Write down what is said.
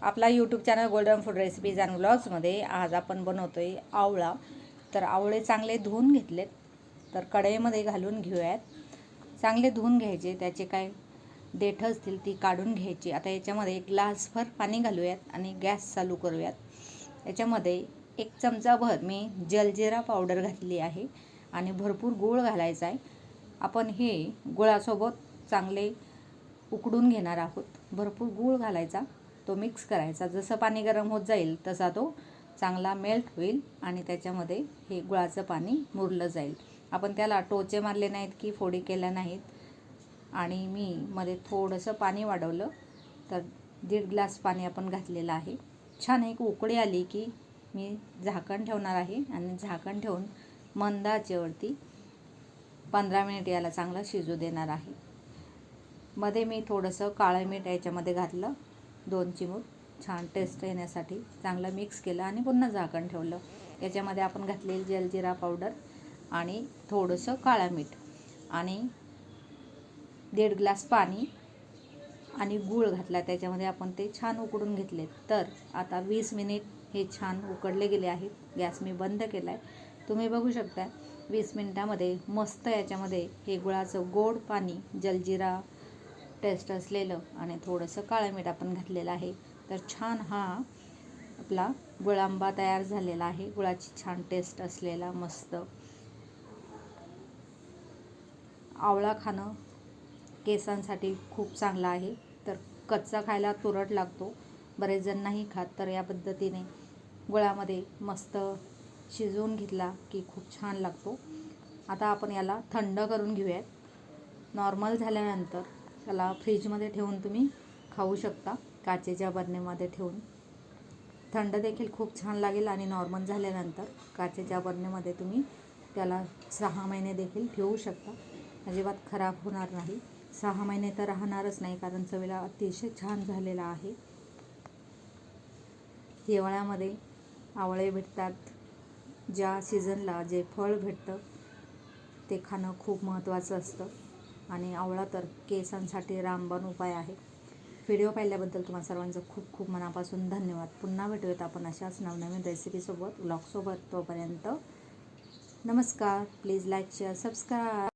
आपला YouTube channel golden food recipes and ब्लॉग्समध्ये आज आपण बनवतो आहे आवळा. तर आवळे चांगले धुवून घेतलेत. तर कढईमध्ये घालून घेऊयात. चांगले धुवून घ्यायचे. त्याचे काय देठं असतील ती काढून घ्यायची. आता याच्यामध्ये एक ग्लासभर पाणी घालूयात आणि गॅस चालू करूयात. याच्यामध्ये एक चमचाभर मी जलजिरा पावडर घातली आहे आणि भरपूर गूळ घालायचा आहे. आपण हे गुळासोबत चांगले उकडून घेणार आहोत. भरपूर गूळ घालायचा. तो मिक्स करायचा. जसं पाणी गरम होत जाईल तसा तो चांगला मेल्ट होईल आणि त्याच्यामध्ये हे गुळाचं पाणी मुरलं जाईल. आपण त्याला टोचे मारले नाहीत की फोडी केल्या नाहीत. आणि मी मध्ये थोडंसं पाणी वाढवलं तर दीड ग्लास पाणी आपण घातलेलं आहे. छान एक उकळी आली की मी झाकण ठेवणार आहे आणि झाकण ठेवून मंदाचेवरती पंधरा मिनिट याला चांगलं शिजू देणार आहे. मध्ये मी थोडंसं काळं मीठ याच्यामध्ये घातलं. दोन चिमूट छान टेस्ट येण्यासाठी चांगलं मिक्स केलं आणि पुन्हा झाकण ठेवलं. याच्यामध्ये आपण घातलेली जलजिरा पावडर आणि थोडंसं काळा मीठ आणि दीड ग्लास पाणी आणि गूळ घातला. त्याच्यामध्ये आपण ते छान उकडून घेतले. तर आता वीस मिनिट हे छान उकडले गेले आहेत. गॅस मी बंद केला आहे तुम्ही बघू शकता वीस मिनटामध्ये मस्त याच्यामध्ये हे गुळाचं गोड पाणी जलजिरा टेस्ट असलेलं आणि थोडंसं काळं मीठ आपण घातलेलं आहे. तर छान हा आपला गुळांबा तयार झालेला आहे. गुळाची छान टेस्ट असलेला मस्त. आवळा खाणं केसांसाठी खूप चांगला आहे. तर कच्चा खायला तुरट लागतो. बरेच जण नाही खात तर या पद्धतीने गुळामध्ये मस्त शिजवून घेतला की खूप छान लागतो. आता आपण याला थंड करून घेऊयात. नॉर्मल झाल्यानंतर त्याला फ्रीजमध्ये ठेवून तुम्ही खाऊ शकता काचेच्या बरणीमध्ये ठेवून. थंड देखील खूप छान लागेल आणि नॉर्मल झाल्यानंतर काचेच्या बरणीमध्ये तुम्ही त्याला सहा महिने देखील ठेवू शकता. अजिबात खराब होणार नाही. सहा महिने तर राहणारच नाही कारण चवीला अतिशय छान झालेला आहे. हिवाळ्यामध्ये आवळे भेटतात. ज्या सीझनला जे फळ भेटतं ते खाणं खूप महत्त्वाचं असतं. आणि आवळा तर केसांसाठी रामबाण उपाय आहे. व्हिडिओ पाहिल्याबद्दल तुम्हाला सर्वांचं खूप खूप मनापासून धन्यवाद. पुन्हा भेटूयात आपण अशाच नवनवीन रेसिपीसोबत ब्लॉगसोबत तोपर्यंत नमस्कार. Please like share subscribe